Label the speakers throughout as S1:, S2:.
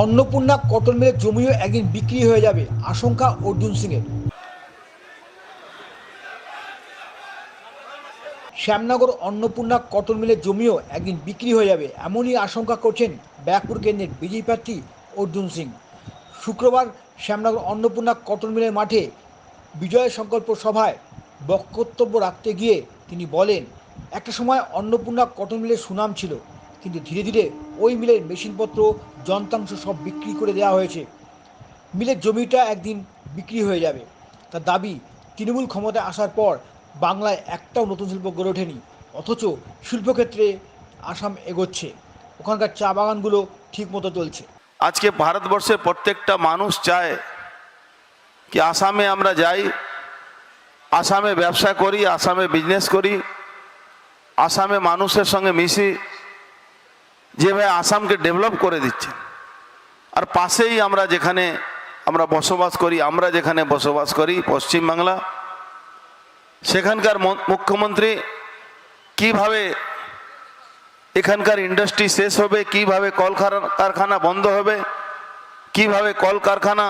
S1: Annapurna cotton মিলের জমিও একদিন বিক্রি হয়ে যাবে আশঙ্কা অর্জুন সিংয়ের শ্যামনগর অন্নপূর্ণা কটন মিলের জমিও একদিন বিক্রি হয়ে যাবে এমনই আশঙ্কা করছেন ব্যাকপুর কেন্দ্রের বিজেপি প্রার্থী অর্জুন সিং শুক্রবার শ্যামনগর অন্নপূর্ণা কটন মিলের মাঠে বিজয় সংকল্প সভায় বক্তব্য রাখতে গিয়ে তিনি বলেন একটা সময় অন্নপূর্ণা কটন মিলের সুনাম ছিল কিন্তু ধীরে ধীরে ওই মিলের মেশিনপত্র যন্ত্রাংশ সব বিক্রি করে দেওয়া হয়েছে মিলের জমিটা একদিন বিক্রি হয়ে যাবে তার দাবি তৃণমূল ক্ষমতায় আসার পর বাংলায় একটাও নতুন শিল্প গড়ে ওঠেনি অথচ শিল্পক্ষেত্রে আসাম এগোচ্ছে ওখানকার চা বাগানগুলো ঠিক মতো চলছে
S2: আজকে ভারতবর্ষের প্রত্যেকটা মানুষ চায় কি আসামে আমরা যাই আসামে ব্যবসা করি আসামে বিজনেস করি আসামে মানুষের সঙ্গে মিশি যেভাবে আসামকে ডেভেলপ করে দিচ্ছেন আর পাশেই আমরা যেখানে আমরা বসবাস করি আমরা যেখানে বসবাস করি পশ্চিমবাংলা সেখানকার মুখ্যমন্ত্রী কিভাবে এখানকার ইন্ডাস্ট্রি শেষ হবে কিভাবে কল কারখানা বন্ধ হবে কিভাবে কল কারখানা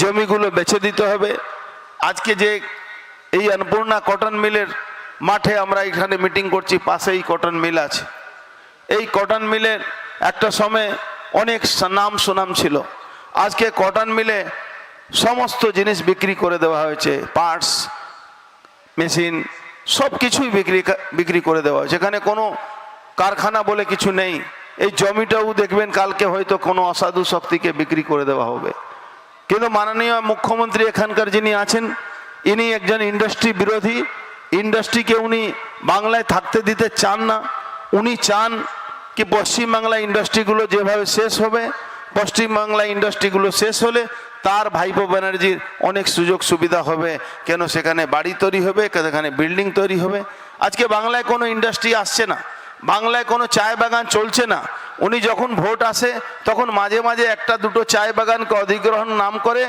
S2: জমিগুলো বেছে দিতে হবে আজকে যে এই অন্নপূর্ণা কটন মিলের মাঠে আমরা এখানে মিটিং করছি পাশেই কটন মিল আছে এই কটন মিলের একটা সময়ে অনেক নাম সুনাম ছিল আজকে কটন মিলে সমস্ত জিনিস বিক্রি করে দেওয়া হয়েছে পার্টস মেশিন সব কিছুই বিক্রি বিক্রি করে দেওয়া হয়েছে এখানে কোনো কারখানা বলে কিছু নেই এই জমিটাও দেখবেন কালকে হয়তো কোনো অসাধু শক্তিকে বিক্রি করে দেওয়া হবে কিন্তু মাননীয় মুখ্যমন্ত্রী এখানকার যিনি আছেন ইনি একজন ইন্ডাস্ট্রি বিরোধী ইন্ডাস্ট্রিকে উনি বাংলায় থাকতে দিতে চান না উনি চান কি পশ্চিমবাংলা ইন্ডাস্ট্রিগুলো যেভাবে শেষ হবে পশ্চিমবাংলা ইন্ডাস্ট্রিগুলো শেষ হলে তার ভাইপো ব্যানার্জির অনেক সুযোগ সুবিধা হবে কেন সেখানে বাড়ি তৈরি হবে সেখানে বিল্ডিং তৈরি হবে আজকে বাংলায় কোনো ইন্ডাস্ট্রি আসছে না বাংলায় কোনো চায় বাগান চলছে না উনি যখন ভোট আসে তখন মাঝে মাঝে একটা দুটো চায় বাগানকে অধিগ্রহণ নাম করে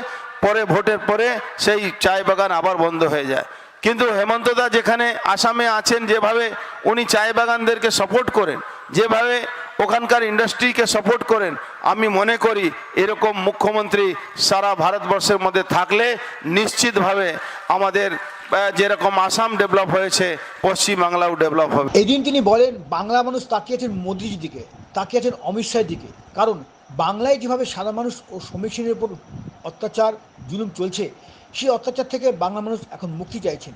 S2: পরে ভোটের পরে সেই চায় বাগান আবার বন্ধ হয়ে যায় কিন্তু হেমন্তদা যেখানে আসামে আছেন যেভাবে উনি চায় বাগানদেরকে সাপোর্ট করেন যেভাবে ওখানকার ইন্ডাস্ট্রিকে সাপোর্ট করেন আমি মনে করি এরকম মুখ্যমন্ত্রী সারা ভারতবর্ষের মধ্যে থাকলে নিশ্চিতভাবে আমাদের যেরকম আসাম ডেভেলপ হয়েছে পশ্চিমবাংলাও ডেভেলপ হবে
S1: এদিন তিনি বলেন বাংলা মানুষ তাকিয়েছেন মোদিজির দিকে তাকিয়েছেন অমিত শাহের দিকে কারণ বাংলায় যেভাবে সাধারণ মানুষ ও শ্রমিক শ্রেণীর উপর অত্যাচার জুলুম চলছে সেই অত্যাচার থেকে বাংলা মানুষ এখন মুক্তি চাইছেন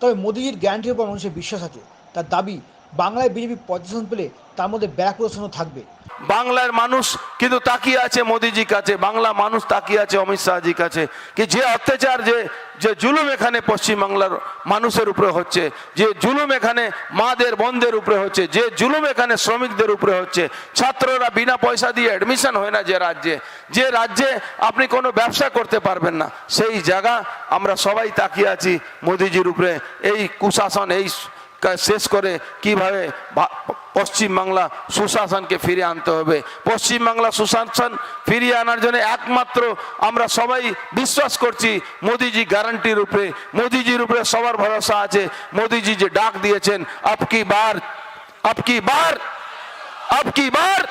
S1: তবে মোদিজির গ্যারান্টির উপর মানুষের বিশ্বাস আছে তার দাবি বাংলায় বিজেপি পজিশন পেলে তার মধ্যে ব্যারাকপুর থাকবে
S2: বাংলার মানুষ কিন্তু তাকিয়ে আছে মোদিজির কাছে বাংলা মানুষ তাকিয়ে আছে অমিত শাহজির কাছে কি যে অত্যাচার যে যে জুলুম এখানে পশ্চিমবাংলার মানুষের উপরে হচ্ছে যে জুলুম এখানে মাদের বন্ধের উপরে হচ্ছে যে জুলুম এখানে শ্রমিকদের উপরে হচ্ছে ছাত্ররা বিনা পয়সা দিয়ে অ্যাডমিশন হয় না যে রাজ্যে যে রাজ্যে আপনি কোনো ব্যবসা করতে পারবেন না সেই জায়গা আমরা সবাই তাকিয়ে আছি মোদিজির উপরে এই কুশাসন এই শেষ করে কিভাবে পশ্চিমবাংলা সুশাসনকে ফিরিয়ে আনতে হবে পশ্চিমবাংলা সুশাসন ফিরিয়ে আনার জন্য একমাত্র আমরা সবাই বিশ্বাস করছি মোদিজি গ্যারান্টি রূপে মোদিজির উপরে সবার ভরসা আছে মোদিজি যে ডাক দিয়েছেন আপকি বার আপকি বার আপকি বার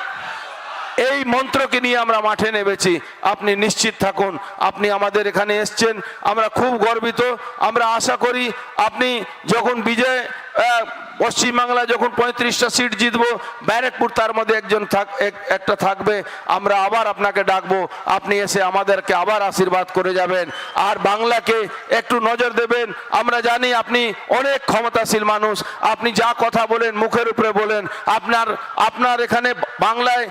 S2: এই মন্ত্রকে নিয়ে আমরা মাঠে নেমেছি আপনি নিশ্চিত থাকুন আপনি আমাদের এখানে এসছেন আমরা খুব গর্বিত আমরা আশা করি আপনি যখন বিজয় পশ্চিমবাংলায় যখন পঁয়ত্রিশটা সিট জিতব ব্যারেকপুর তার মধ্যে একজন থাক একটা থাকবে আমরা আবার আপনাকে ডাকবো আপনি এসে আমাদেরকে আবার আশীর্বাদ করে যাবেন আর বাংলাকে একটু নজর দেবেন আমরা জানি আপনি অনেক ক্ষমতাশীল মানুষ আপনি যা কথা বলেন মুখের উপরে বলেন আপনার আপনার এখানে বাংলায়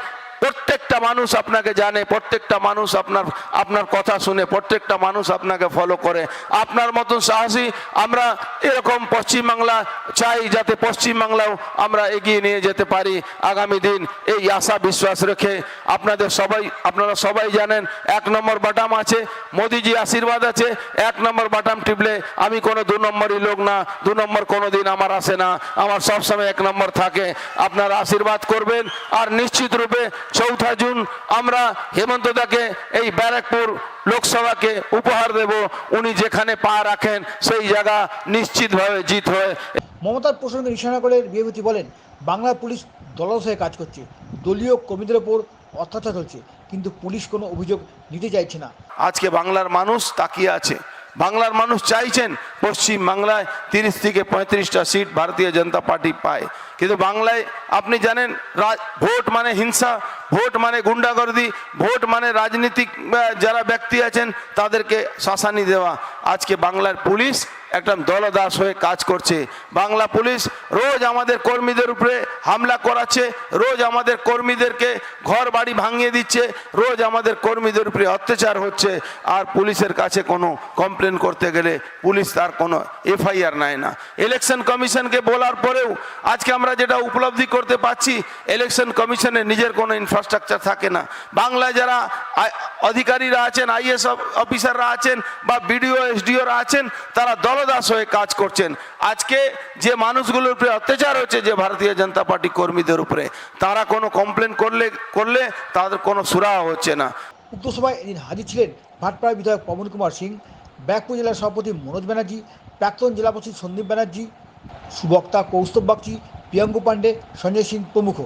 S2: প্রত্যেকটা মানুষ আপনাকে জানে প্রত্যেকটা মানুষ আপনার আপনার কথা শুনে প্রত্যেকটা মানুষ আপনাকে ফলো করে আপনার মতন সাহসী আমরা এরকম পশ্চিমবাংলা চাই যাতে পশ্চিমবাংলাও আমরা এগিয়ে নিয়ে যেতে পারি আগামী দিন এই আশা বিশ্বাস রেখে আপনাদের সবাই আপনারা সবাই জানেন এক নম্বর বাটাম আছে মোদিজি আশীর্বাদ আছে এক নম্বর বাটাম টিপলে আমি কোনো দু নম্বরই লোক না দু নম্বর কোনো দিন আমার আসে না আমার সবসময় এক নম্বর থাকে আপনারা আশীর্বাদ করবেন আর নিশ্চিত রূপে চৌঠা জুন আমরা হেমন্ত দাকে এই ব্যারাকপুর লোকসভাকে উপহার দেব উনি যেখানে পা রাখেন সেই জায়গা নিশ্চিতভাবে জিত হয়ে
S1: মমতার প্রসঙ্গে নিশানা করে বিভূতি বলেন বাংলা পুলিশ দলস হয়ে কাজ করছে দলীয় কর্মীদের ওপর অত্যাচার হচ্ছে কিন্তু পুলিশ কোনো অভিযোগ নিতে চাইছে না
S2: আজকে বাংলার মানুষ তাকিয়ে আছে বাংলার মানুষ চাইছেন পশ্চিম বাংলায় তিরিশ থেকে পঁয়ত্রিশটা সিট ভারতীয় জনতা পার্টি পায় কিন্তু বাংলায় আপনি জানেন ভোট মানে হিংসা ভোট মানে গুন্ডাগর্দি ভোট মানে রাজনীতিক যারা ব্যক্তি আছেন তাদেরকে শাসানি দেওয়া আজকে বাংলার পুলিশ একটা দলদাস হয়ে কাজ করছে বাংলা পুলিশ রোজ আমাদের কর্মীদের উপরে হামলা করাচ্ছে রোজ আমাদের কর্মীদেরকে ঘর বাড়ি ভাঙিয়ে দিচ্ছে রোজ আমাদের কর্মীদের উপরে অত্যাচার হচ্ছে আর পুলিশের কাছে কোনো কমপ্লেন করতে গেলে পুলিশ তার কোনো এফআইআর নেয় না ইলেকশন কমিশনকে বলার পরেও আজকে আমরা আমরা যেটা উপলব্ধি করতে পাচ্ছি ইলেকশন কমিশনের নিজের কোনো ইনফ্রাস্ট্রাকচার থাকে না বাংলায় যারা অধিকারীরা আছেন আইএস অফিসাররা আছেন বা বিডিও এসডিওরা আছেন তারা দলদাস হয়ে কাজ করছেন আজকে যে মানুষগুলোর উপরে অত্যাচার হচ্ছে যে ভারতীয় জনতা পার্টি কর্মীদের উপরে তারা কোনো কমপ্লেন করলে করলে তাদের কোনো সুরাহ হচ্ছে না
S1: উক্ত সভায় এদিন হাজির ছিলেন ভাটপাড়া বিধায়ক পবন কুমার সিং ব্যাকপুর জেলার সভাপতি মনোজ ব্যানার্জি প্রাক্তন জেলা সন্দীপ ব্যানার্জি সুবক্তা কৌস্তব বাগচি প্রিয়াঙ্কু পাণ্ডে সঞ্জয় সিং প্রমুখ